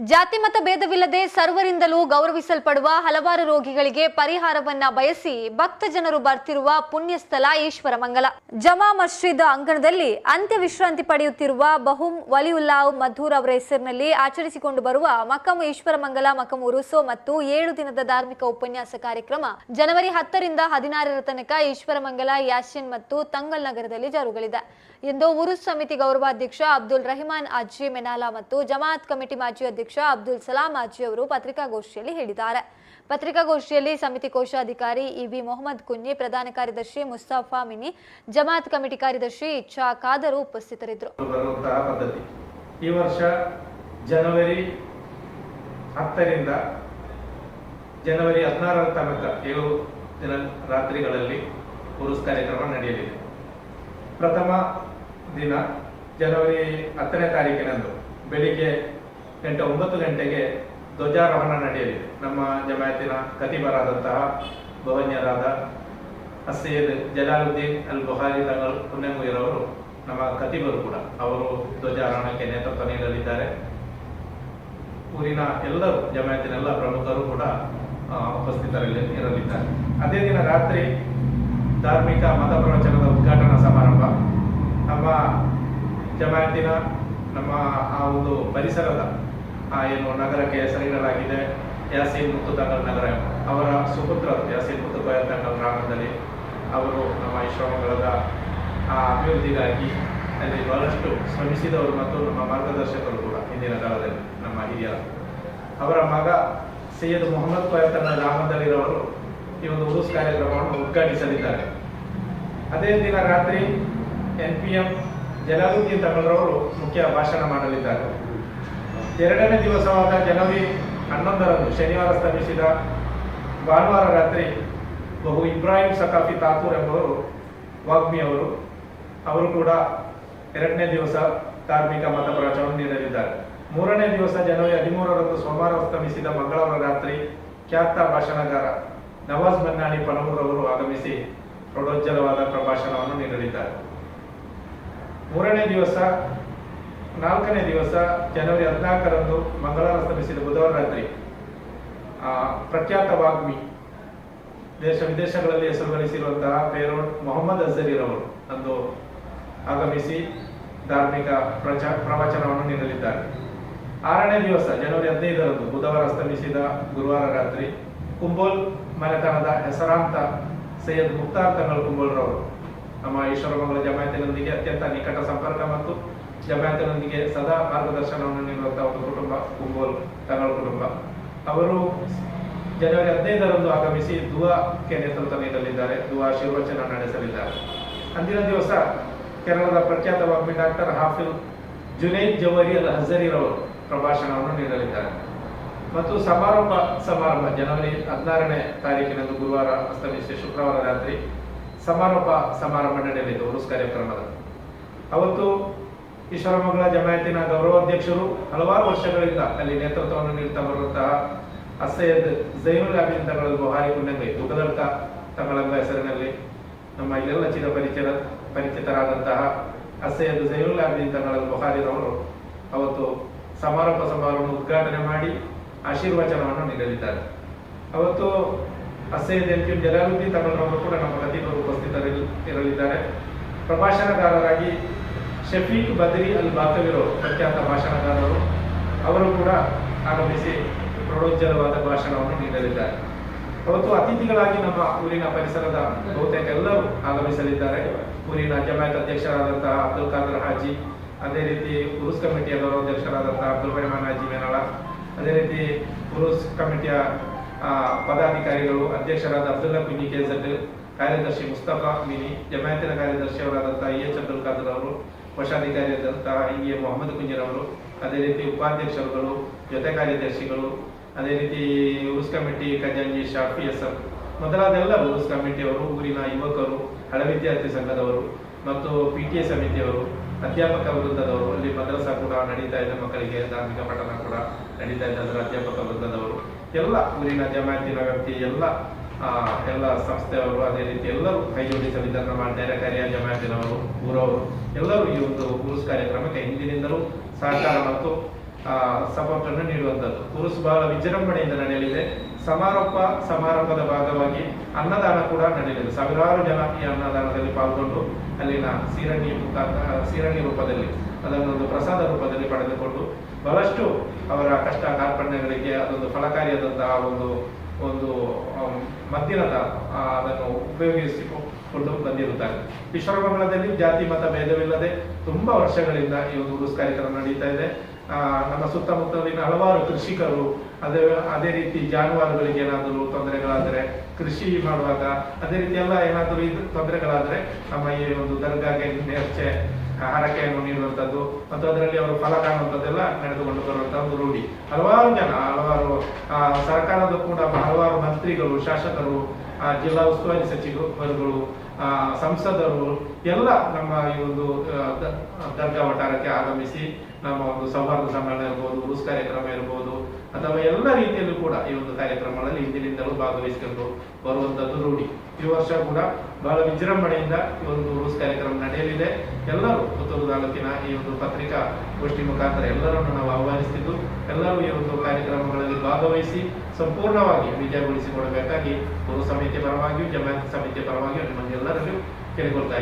ಜಾತಿ ಮತ ಭೇದವಿಲ್ಲದೆ ಸರ್ವರಿಂದಲೂ ಗೌರವಿಸಲ್ಪಡುವ ಹಲವಾರು ರೋಗಿಗಳಿಗೆ ಪರಿಹಾರವನ್ನ ಬಯಸಿ ಭಕ್ತ ಜನರು ಬರ್ತಿರುವ ಪುಣ್ಯಸ್ಥಳ ಈಶ್ವರ ಮಂಗಲ ಜಮಾ ಮಸ್ಜಿದ್ ಅಂಗಣದಲ್ಲಿ ಅಂತ್ಯ ವಿಶ್ರಾಂತಿ ಪಡೆಯುತ್ತಿರುವ ಬಹುಂ ವಲಿಯುಲ್ಲಾ ಮಧೂರ್ ಅವರ ಹೆಸರಿನಲ್ಲಿ ಆಚರಿಸಿಕೊಂಡು ಬರುವ ಮಕ್ಕಂ ಈಶ್ವರ ಮಂಗಲ ಮಕಂ ಉರುಸೋ ಮತ್ತು ಏಳು ದಿನದ ಧಾರ್ಮಿಕ ಉಪನ್ಯಾಸ ಕಾರ್ಯಕ್ರಮ ಜನವರಿ ಹತ್ತರಿಂದ ಹದಿನಾರರ ತನಕ ಈಶ್ವರ ಮಂಗಲ ಯಾಶಿನ್ ಮತ್ತು ತಂಗಲ್ ನಗರದಲ್ಲಿ ಜರುಗಲಿದೆ. ಎಂದು ಉರುಸ್ ಸಮಿತಿ ಗೌರವಾಧ್ಯಕ್ಷ ಅಬ್ದುಲ್ ರಹಿಮಾನ್ ಅಜ್ಜಿ ಮೆನಾಲಾ ಮತ್ತು ಜಮಾತ್ ಕಮಿಟಿ ಮಾಜಿ ಅಧ್ಯಕ್ಷ ಅಬ್ದುಲ್ ಸಲಾಂ ಅಜ್ಜಿ ಅವರು ಪತ್ರಿಕಾಗೋಷ್ಠಿಯಲ್ಲಿ ಹೇಳಿದ್ದಾರೆ. ಪತ್ರಿಕಾಗೋಷ್ಠಿಯಲ್ಲಿ ಸಮಿತಿ ಕೋಶಾಧಿಕಾರಿ ಇವಿ ಮೊಹಮ್ಮದ್ ಕುನ್ನಿ, ಪ್ರಧಾನ ಕಾರ್ಯದರ್ಶಿ ಮುಸ್ತಾಫಾ ಮಿನಿ, ಜಮಾತ್ ಕಮಿಟಿ ಕಾರ್ಯದರ್ಶಿ ಇಚ್ಛಾ ಖಾದರು ಉಪಸ್ಥಿತರಿದ್ದರು. ಈ ವರ್ಷ ಜನವರಿ ಹತ್ತರಿಂದ ಜನವರಿ ಹದಿನಾರರ ತನಕ ಏಳು ದಿನ ರಾತ್ರಿಗಳಲ್ಲಿ ಉರುಸ್ ಕಾರ್ಯಕ್ರಮ ನಡೆಯಲಿದೆ. ಪ್ರಥಮ ದಿನ ಜನವರಿ ಹತ್ತನೇ ತಾರೀಕಿನಂದು ಬೆಳಿಗ್ಗೆ ಗಂಟೆ ಒಂಬತ್ತು ಗಂಟೆಗೆ ಧ್ವಜಾರೋಹಣ ನಡೆಯಲಿದೆ ನಮ್ಮ ಜಮಾಯತಿನ ಕತಿಬರಾದಂತಹ ಭವನ್ಯರಾದ ಸೈಯದ್ ಜಲಾಲುದ್ದೀನ್ ಅಲ್ ಬುಹಾರಿ ತಂಗಲ್ ಪುಣ್ಯಮುಯಿರವರು ನಮ್ಮ ಕತಿಬರು ಕೂಡ ಅವರು ಧ್ವಜಾರೋಹಣಕ್ಕೆ ನೇತೃತ್ವ ನೀಡಲಿದ್ದಾರೆ. ಊರಿನ ಎಲ್ಲರೂ ಜಮಾಯತಿನ ಎಲ್ಲ ಪ್ರಮುಖರು ಕೂಡ ಉಪಸ್ಥಿತರಲ್ಲಿ ಇರಲಿದ್ದಾರೆ. ಅದೇ ದಿನ ರಾತ್ರಿ ಧಾರ್ಮಿಕ ಮತ ಪ್ರವಚನದ ಉದ್ಘಾಟನಾ ಸಮಾರಂಭ. ನಮ್ಮ ಜಮಾಯತಿನ ನಮ್ಮ ಆ ಒಂದು ಪರಿಸರದ ಏನು ನಗರಕ್ಕೆ ಹೆಸರಿಡಲಾಗಿದೆ ಯಾಸೀನ್ ಮುತ್ತುತಂಗಲ್ ನಗರ. ಅವರ ಸುಪುತ್ರ ಯಾಸೀನ್ ಮುತ್ತುತಂಗಲ್ ಗ್ರಾಮದಲ್ಲಿ ಅವರು ನಮ್ಮ ಈಶ್ವರಮಂಗಲದ ಆ, ಅಭಿವೃದ್ಧಿಗಾಗಿ ಅಲ್ಲಿ ಬಹಳಷ್ಟು ಶ್ರಮಿಸಿದವರು ಮತ್ತು ನಮ್ಮ ಮಾರ್ಗದರ್ಶಕರು ಕೂಡ ಹಿಂದಿನ ಕಾಲದಲ್ಲಿ, ನಮ್ಮ ಹಿರಿಯರು ಅವರ ಮಗ ಸೈಯದ್ ಮೊಹಮ್ಮದ್ ಕೊಯತನ ಗ್ರಾಮದಲ್ಲಿರೋರು ಈ ಒಂದು ಉರುಸ್ ಕಾರ್ಯಕ್ರಮವನ್ನು ಉದ್ಘಾಟಿಸಲಿದ್ದಾರೆ. ಅದೇ ದಿನ ರಾತ್ರಿ ಎನ್ ಪಿ ಎಂ ಜಲಾಲುದ್ದೀನ್ ತಮಿಳ್ರವರು ಮುಖ್ಯ ಭಾಷಣ ಮಾಡಲಿದ್ದಾರೆ. ಎರಡನೇ ದಿವಸವಾದ ಜನವರಿ ಹನ್ನೊಂದರಂದು ಶನಿವಾರ ಸ್ತಮಿಸಿದ ಭಾನುವಾರ ರಾತ್ರಿ ಬಹು ಇಬ್ರಾಹಿಂ ಸಕಾಫಿ ತಾಕೂರ್ ಎಂಬವರು ವಾಗ್ಮಿ ಅವರು ಅವರು ಕೂಡ ಎರಡನೇ ದಿವಸ ಧಾರ್ಮಿಕ ಮತ ಪ್ರಚಾರ ನೀಡಲಿದ್ದಾರೆ. ಮೂರನೇ ದಿವಸ ಜನವರಿ ಹದಿಮೂರರಂದು ಸೋಮವಾರ ಸ್ತಮಿಸಿದ ಮಂಗಳವಾರ ರಾತ್ರಿ ಖ್ಯಾತ ಭಾಷಣಗಾರ ನವಾಜ್ ಮನ್ನಾಣಿ ಪನಮೂರವರು ಆಗಮಿಸಿ ಪ್ರೌಢೋಜ್ಜಲವಾದ ಪ್ರಭಾಷಣವನ್ನು ನೀಡಲಿದ್ದಾರೆ. ಮೂರನೇ ದಿವಸ ನಾಲ್ಕನೇ ದಿವಸ ಜನವರಿ ಹದಿನಾಲ್ಕರಂದು ಮಂಗಳವಾರ ಸ್ಥಾಪಿಸಿದ ಬುಧವಾರ ರಾತ್ರಿ. ಆ, ಪ್ರಖ್ಯಾತ ವಾಗ್ಮಿ ದೇಶ ವಿದೇಶಗಳಲ್ಲಿ ಹೆಸರು ಗಳಿಸಿರುವಂತಹ ಪೇರೋಡ್ ಮೊಹಮ್ಮದ್ ಅಜರಿರವರು ಅಂದು ಆಗಮಿಸಿ ಧಾರ್ಮಿಕ ಪ್ರಚಾರ ಪ್ರವಚನವನ್ನು ನೀಡಲಿದ್ದಾರೆ. ಆರನೇ ದಿವಸ ಜನವರಿ ಹದಿನೈದರಂದು ಬುಧವಾರ ಅಸ್ತಮಿಸಿದ ಗುರುವಾರ ರಾತ್ರಿ ಕುಂಬೋಲ್ ಮನೆತನದ ಹೆಸರಾಂತ ಸೈಯದ್ ಮುಕ್ತಾರ್ ತಂಗಲ್ ಕುಂಬೋಲ್ರವರು ನಮ್ಮ ಈಶ್ವರಮಂಗಲ ಜಮಾಯತಿನೊಂದಿಗೆ ಅತ್ಯಂತ ನಿಕಟ ಸಂಪರ್ಕ ಮತ್ತು ಜಮಾಯತಿನೊಂದಿಗೆ ಸದಾ ಮಾರ್ಗದರ್ಶನವನ್ನು ನೀಡುವಂತಹ ಒಂದು ಕುಟುಂಬ, ಕುಂಬೋಲ್ ತಂಗಳ ಕುಟುಂಬ. ಅವರು ಜನವರಿ ಹದಿನೈದರಂದು ಆಗಮಿಸಿ ದುವಾಕ್ಕೆ ನೇತೃತ್ವ ನೀಡಲಿದ್ದಾರೆ ದುವಾ ಶಿವರಚನ ನಡೆಸಲಿದ್ದಾರೆ. ಅಂದಿನ ದಿವಸ ಕೇರಳದ ಪ್ರಖ್ಯಾತ ವಾಗ್ಮಿ ಡಾಕ್ಟರ್ ಹಾಫಿಲ್ ಜುನೈದ್ ಜವರಿ ಅಲ್ ಹಜರಿರವರು ಪ್ರಭಾಷಣವನ್ನು ನೀಡಲಿದ್ದಾರೆ. ಮತ್ತು ಸಮಾರೋಪ ಸಮಾರಂಭ ಜನವರಿ ಹದಿನಾರನೇ ತಾರೀಕಿನಂದು ಗುರುವಾರ, ಅಸ್ತಮಿಸಿ ಶುಕ್ರವಾರ ರಾತ್ರಿ ಸಮಾರೋಪ, ಸಮಾರಂಭ ನಡೆಯಲಿದೆ ಉರುಸ್ ಕಾರ್ಯಕ್ರಮದ ಅವತ್ತು ಈಶ್ವರಮಂಗಲ ಜಮಾಯತಿನ ಗೌರವಾಧ್ಯಕ್ಷರು ಹಲವಾರು ವರ್ಷಗಳಿಂದ ಅಲ್ಲಿ ನೇತೃತ್ವವನ್ನು ನೀಡುತ್ತಾ ಬರುವಂತಹ ಅಸೈಯದ್ ಜೈನುಲ್ ಅಬಿನ್ ತಗಳ ಬುಹಾರಿ ಪುಣ್ಯಂಗೈ ದುಗದರ್ಕ ತಗಳಂಗ ಹೆಸರಿನಲ್ಲಿ ನಮ್ಮ ಇಲ್ಲೆಲ್ಲ ಚಿರ ಪರಿಚಯ ಪರಿಚಿತರಾದಂತಹ ಅಸೈಯದ್ ಜೈನುಲ್ ಅಬಿನ್ ತಗಳ ಬುಹಾರಿರವರು ಅವತ್ತು ಸಮಾರೋಪ ಸಮಾರೋಹವನ್ನು ಉದ್ಘಾಟನೆ ಮಾಡಿ ಆಶೀರ್ವಚನವನ್ನು ನೀಡಲಿದ್ದಾರೆ. ಅವತ್ತು ಅಸೈಯದ್ ಪಿ ಜಲಾಲುದ್ದೀನ್ ತಗಳರವರು ಕೂಡ ನಮ್ಮ ಖತೀಬರು ಉಪಸ್ಥಿತರಲ್ಲಿ ಇರಲಿದ್ದಾರೆ. ಪ್ರಭಾಷಣಕಾರರಾಗಿ ಶಫೀಕ್ ಬದರಿ ಅಲ್ ಬಾಕವಿರೋ ಪ್ರಖ್ಯಾತ ಭಾಷಣಕಾರರು, ಅವರು ಕೂಡ ಆಗಮಿಸಿ ಪ್ರೌಢೋಜ್ವಲವಾದ ಭಾಷಣವನ್ನು ನೀಡಲಿದ್ದಾರೆ. ಅವತ್ತು ಅತಿಥಿಗಳಾಗಿ ನಮ್ಮ ಊರಿನ ಪರಿಸರದ ಬಹುತೇಕ ಎಲ್ಲರೂ ಆಗಮಿಸಲಿದ್ದಾರೆ. ಊರಿನ ಜಮಾಯತ್ ಅಧ್ಯಕ್ಷರಾದಂತಹ ಅಬ್ದುಲ್ ಖಾದರ್ ಹಾಜಿ, ಅದೇ ರೀತಿ ಉರುಸ್ ಕಮಿಟಿಯ ಗೌರವಾಧ್ಯಕ್ಷರಾದಂತಹ ಅಬ್ದುಲ್ ರೆಹಮಾನ್ ಹಾಜಿ ಮೇನಾಳ, ಅದೇ ರೀತಿ ಉರುಸ್ ಕಮಿಟಿಯ ಪದಾಧಿಕಾರಿಗಳು, ಅಧ್ಯಕ್ಷರಾದ ಅಬ್ದುಲ್ಲಾ ಮಿನಿ ಕೆ ಜಡ್ ಕಾರ್ಯದರ್ಶಿ ಮುಸ್ತಫಾ ಮಿನಿ ಜಮಾಯತಿನ ಕಾರ್ಯದರ್ಶಿಯವರಾದಂತಹ ಎಚ್ ಅಬ್ದುಲ್ ಖಾದರ್ ಅವರು ಕೋಶಾಧಿಕಾರಿಯಾದಂತಹ ಇ ಎ ಮೊಹಮ್ಮದ್ ಕುಂಜಿರವರು, ಅದೇ ರೀತಿ ಉಪಾಧ್ಯಕ್ಷರುಗಳು, ಜೊತೆ ಕಾರ್ಯದರ್ಶಿಗಳು, ಅದೇ ರೀತಿ ಉರ್ಸ್ ಕಮಿಟಿ ಖಜಾಂಜಿ ಶಾಫಿ ಎಸ್ಎಂ ಮೊದಲಾದೆಲ್ಲ ಕಮಿಟಿ ಕಮಿಟಿಯವರು, ಊರಿನ ಯುವಕರು, ಹಳೆ ವಿದ್ಯಾರ್ಥಿ ಸಂಘದವರು ಮತ್ತು ಪಿ ಟಿ ಎ ಸಮಿತಿಯವರು, ಅಧ್ಯಾಪಕ ವೃಂದದವರು, ಅಲ್ಲಿ ಮದ್ರಸಾ ಕೂಡ ನಡೀತಾ ಇದೆ, ಮಕ್ಕಳಿಗೆ ಧಾರ್ಮಿಕ ಪಠಣ ಕೂಡ ನಡೀತಾ ಇದೆ, ಅದರ ಅಧ್ಯಾಪಕ ವೃಂದದವರು. ಎಲ್ಲ ಊರಿನ ಜಮಾಯತಿನ ವ್ಯಕ್ತಿ ಎಲ್ಲ ಎಲ್ಲ ಸಂಸ್ಥೆಯವರು, ಅದೇ ರೀತಿ ಎಲ್ಲರೂ ಕೈ ಜೋಡಿಸಲಿದ್ದಾರೆ ಮಾಡಿದ್ದಾರೆ ಕರಿಯ ಜಮಾಯತಿನವರು ಊರವರು ಎಲ್ಲರೂ ಈ ಒಂದು ಕುರುಸ್ ಕಾರ್ಯಕ್ರಮಕ್ಕೆ ಹಿಂದಿನಿಂದಲೂ ಸಹಕಾರ ಮತ್ತು ಸಪೋರ್ಟ್ ಅನ್ನು ನೀಡುವಂಥದ್ದು. ಕುರುಸ್ ಬಹಳ ವಿಜೃಂಭಣೆಯಿಂದ ನಡೆಯಲಿದೆ. ಸಮಾರೋಪ, ಸಮಾರಂಭದ ಭಾಗವಾಗಿ ಅನ್ನದಾನ ಕೂಡ ನಡೆಯಲಿದೆ. ಸಾವಿರಾರು ಜನ ಈ ಅನ್ನದಾನದಲ್ಲಿ ಪಾಲ್ಗೊಂಡು ಅಲ್ಲಿನ ಸೀರಣಿ ಮುಖಾಂತರ, ಸೀರಣಿ ರೂಪದಲ್ಲಿ ಅದನ್ನೊಂದು ಪ್ರಸಾದ ರೂಪದಲ್ಲಿ ಪಡೆದುಕೊಂಡು ಬಹಳಷ್ಟು ಅವರ ಕಷ್ಟ ಕಾರ್ಪಣ್ಯಗಳಿಗೆ ಅದೊಂದು ಫಲಕಾರಿಯಾದಂತಹ ಒಂದು ಒಂದು ಮದ್ದಿನದ ಅದನ್ನು ಉಪಯೋಗಿಸಿಕೊಂಡು ಬಂದಿರುತ್ತಾರೆ ಈಶ್ವರಮಂಗಲದಲ್ಲಿ ಜಾತಿ, ಮತ, ಭೇದವಿಲ್ಲದೆ ತುಂಬಾ ವರ್ಷಗಳಿಂದ ಈ ಒಂದು ಉರುಸ್ ಕಾರ್ಯಕ್ರಮ ನಡೀತಾ ಇದೆ. ನಮ್ಮ ಸುತ್ತಮುತ್ತಲಿನ ಹಲವಾರು ಕೃಷಿಕರು ಅದೇ ಅದೇ ರೀತಿ ಜಾನುವಾರುಗಳಿಗೆ ಏನಾದರೂ ತೊಂದರೆಗಳಾದರೆ ಕೃಷಿ ಮಾಡುವಾಗ ಅದೇ ರೀತಿ ಎಲ್ಲ ಏನಾದರೂ ಇದು, ತೊಂದರೆಗಳಾದರೆ ನಮ್ಮ ಈ ಒಂದು ದರ್ಗಾಗೆ ನೇರ್ಚೆ ಹರಕೆಯನ್ನು ನೀಡುವಂಥದ್ದು ಮತ್ತು ಅದರಲ್ಲಿ ಅವರು ಫಲ ಕಾಣುವಂಥದ್ದೆಲ್ಲ ನಡೆದುಕೊಂಡು ಬರುವಂತಹ ಒಂದು ರೂಢಿ. ಹಲವಾರು ಜನ, ಹಲವಾರು ಸರ್ಕಾರದ ಕೂಡ ಹಲವಾರು ಮಂತ್ರಿಗಳು, ಶಾಸಕರು ಜಿಲ್ಲಾ ಉಸ್ತುವಾರಿ ಸಚಿವರುಗಳು ಸಂಸದರು ಎಲ್ಲ ನಮ್ಮ ಈ ಒಂದು ದರ್ಗಾ ವಠಾರಕ್ಕೆ ಆಗಮಿಸಿ ನಮ್ಮ ಒಂದು ಸೌಹಾರ್ದ ಸಮ್ಮೇಳನ ಇರ್ಬೋದು ಉರುಸ್ ಕಾರ್ಯಕ್ರಮ ಇರ್ಬೋದು ಅಥವಾ ಎಲ್ಲ ರೀತಿಯಲ್ಲೂ ಕೂಡ ಈ ಒಂದು ಕಾರ್ಯಕ್ರಮಗಳಲ್ಲಿ ಹಿಂದಿನಿಂದಲೂ ಭಾಗವಹಿಸಿಕೊಂಡು ಬರುವಂತದ್ದು ರೂಢಿ. ಈ ವರ್ಷ ಕೂಡ ಬಹಳ ವಿಜೃಂಭಣೆಯಿಂದ ಈ ಒಂದು ರೂಸ್ ಕಾರ್ಯಕ್ರಮ ನಡೆಯಲಿದೆ. ಎಲ್ಲರೂ ಪುತ್ತೂರು ತಾಲೂಕಿನ ಈ ಒಂದು ಪತ್ರಿಕಾ ಗೋಷ್ಠಿ ಮುಖಾಂತರ ಎಲ್ಲರನ್ನು ನಾವು ಆಹ್ವಾನಿಸ್ತಿದ್ದು, ಎಲ್ಲರೂ ಈ ಒಂದು ಕಾರ್ಯಕ್ರಮಗಳಲ್ಲಿ ಭಾಗವಹಿಸಿ ಸಂಪೂರ್ಣವಾಗಿ ವಿಜಯಗೊಳಿಸಿಕೊಡಬೇಕಾಗಿ ಗುರು ಸಮಿತಿ ಪರವಾಗಿಯೂ, ಜಮಾತ್ ಸಮಿತಿ ಪರವಾಗಿಯೂ ನಿಮ್ಮಲ್ಲಿ ಎಲ್ಲರಿಗೂ ಕೇಳಿಕೊಳ್ತಾ ಇದ್ದೇನೆ.